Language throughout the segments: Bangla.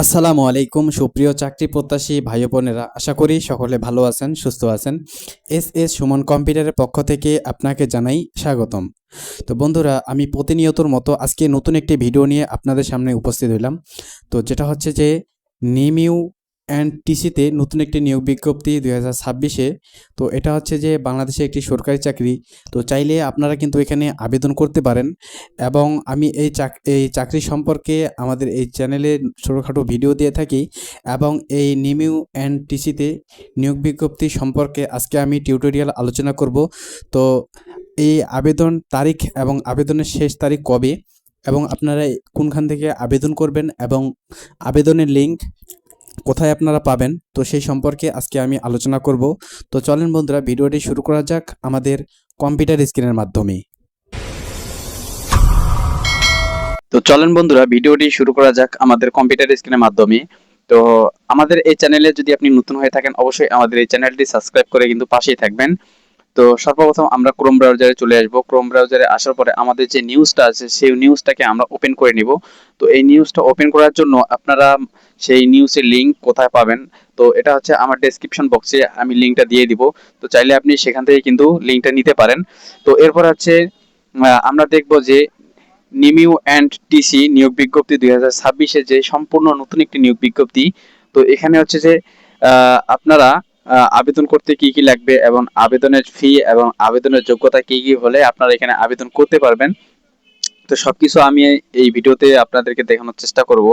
আসসালামু আলাইকুম, সুপ্রিয় চাকরি প্রত্যাশী ভাই বোনেরা আশা করি সকলে ভালো আছেন, সুস্থ আছেন। এস এস সুমন কম্পিউটারের পক্ষ থেকে আপনাকে জানাই স্বাগতম। তো বন্ধুরা, আমি প্রতিনিয়তর মতো আজকে নতুন একটি ভিডিও নিয়ে আপনাদের সামনে উপস্থিত হইলাম। তো যেটা হচ্ছে যে, নিমিউ অ্যান্ড টিসিতে নতুন একটি নিয়োগ বিজ্ঞপ্তি দুই হাজার ছাব্বিশে। তো এটা হচ্ছে যে বাংলাদেশে একটি সরকারি চাকরি। তো চাইলে আপনারা কিন্তু এখানে আবেদন করতে পারেন। এবং আমি এই চাক, এই চাকরি সম্পর্কে আমাদের এই চ্যানেলে ছোটোখাটো ভিডিও দিয়ে থাকি। এবং এই নিমিউ অ্যান্ড টিসিতে নিয়োগ বিজ্ঞপ্তি সম্পর্কে আজকে আমি টিউটোরিয়াল আলোচনা করব। তো এই আবেদন তারিখ এবং আবেদনের শেষ তারিখ কবে? এবং আপনারা কোনখান থেকে আবেদন করবেন? এবং আবেদনের লিঙ্ক কোথায় আপনারা পাবেন? তো সেই সম্পর্কে আজকে আমি আলোচনা করব। তো চলেন বন্ধুরা, ভিডিওটি শুরু করা যাক আমাদের কম্পিউটার স্ক্রিনের মাধ্যমে। তো চলেন বন্ধুরা, ভিডিওটি শুরু করা যাক আমাদের কম্পিউটার স্ক্রিনের মাধ্যমে। তো আমাদের এই চ্যানেলে যদি আপনি নতুন হয়ে থাকেন, অবশ্যই আমাদের এই চ্যানেলটি সাবস্ক্রাইব করে কিন্তু পাশেই থাকবেন। তো সর্বপ্রথম আমরা ক্রোম ব্রাউজারে চলে আসব। ক্রোম ব্রাউজারে আসার পরে আমাদের যে নিউজটা আছে, সেই নিউজটাকে আমরা ওপেন করে নিব। তো এই নিউজটা ওপেন করার জন্য আপনারা সেই নিউজের লিঙ্ক কোথায় পাবেন? তো এটা হচ্ছে আমার ডেসক্রিপশন বক্সে আমি লিঙ্কটা দিয়ে দিব। তো চাইলে আপনি সেখান থেকে কিন্তু লিঙ্কটা নিতে পারেন। তো এরপর হচ্ছে আমরা দেখব যে নিমিউ অ্যান্ড টিসি নিয়োগ বিজ্ঞপ্তি দুই হাজার ছাব্বিশে যে সম্পূর্ণ নতুন একটি নিয়োগ বিজ্ঞপ্তি, তো এখানে হচ্ছে যে আপনারা আবেদন করতে কি কি লাগবে এবং আবেদনের ফি এবং আবেদনের যোগ্যতা কি কি হলে আপনারা এখানে আবেদন করতে পারবেন। তো সবকিছু আমি এই ভিডিওতে আপনাদেরকে দেখানোর চেষ্টা করব।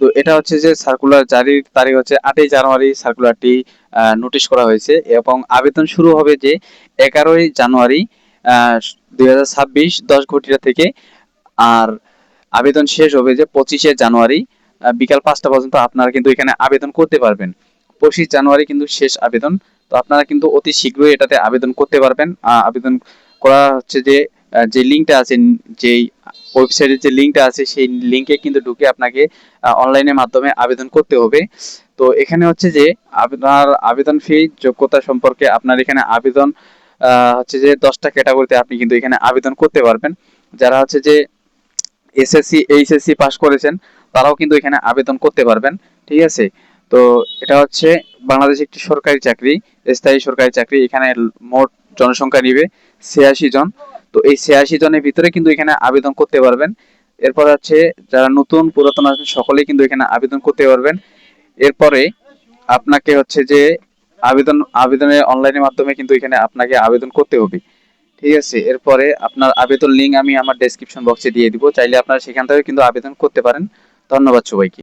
তো এটা হচ্ছে যে সার্কুলার জারির তারিখ হচ্ছে আটই জানুয়ারি সার্কুলারটি নোটিশ করা হয়েছে এবং আবেদন শুরু হবে যে এগারোই জানুয়ারি দুই হাজার ছাব্বিশ দশ ঘটিকা থেকে আর আবেদন শেষ হবে যে পঁচিশে জানুয়ারি বিকাল পাঁচটা পর্যন্ত আপনারা কিন্তু এখানে আবেদন করতে পারবেন। পঁচিশ জানুয়ারি কিন্তু শেষ আবেদন। তো আপনারা কিন্তু অতি শীঘ্রই এটাতে আবেদন করতে পারবেন। আবেদন করা হচ্ছে যে যে লিঙ্কটা আছে, যেই ওয়েবসাইটের যে লিঙ্কটা আছে, সেই লিঙ্কে কিন্তু ঢুকে আপনাকে অনলাইনের মাধ্যমে আবেদন করতে হবে। তো এখানে হচ্ছে যে, আপনার আবেদন ফি যোগ্যতা সম্পর্কে আপনার এখানে আবেদন হচ্ছে যে দশটা ক্যাটাগরিতে আপনি কিন্তু এখানে আবেদন করতে পারবেন। যারা হচ্ছে যে এসএসসি, এইচএসসি পাস করেছেন, তারাও কিন্তু এখানে আবেদন করতে পারবেন। ঠিক আছে? তো এটা হচ্ছে বাংলাদেশ একটি সরকারি চাকরি, স্থায়ী সরকারি চাকরি, এখানে মোট জনসংখ্যা নিবে ছিয়াশি জন। তো এই ছিয়াশি জনের ভিতরে কিন্তু এখানে আবেদন করতে পারবেন। এরপর হচ্ছে যারা নতুন পুরাতন আছেন সকলেই কিন্তু এখানে আবেদন করতে পারবেন। এরপরে আপনাকে হচ্ছে যে আবেদন, আবেদনের অনলাইনের মাধ্যমে কিন্তু এখানে আপনাকে আবেদন করতে হবে। ঠিক আছে? এরপরে আপনার আবেদন লিঙ্ক আমি আমার ডেসক্রিপশন বক্সে দিয়ে দিব। চাইলে আপনারা সেখান থেকে কিন্তু আবেদন করতে পারেন। ধন্যবাদ সবাইকে।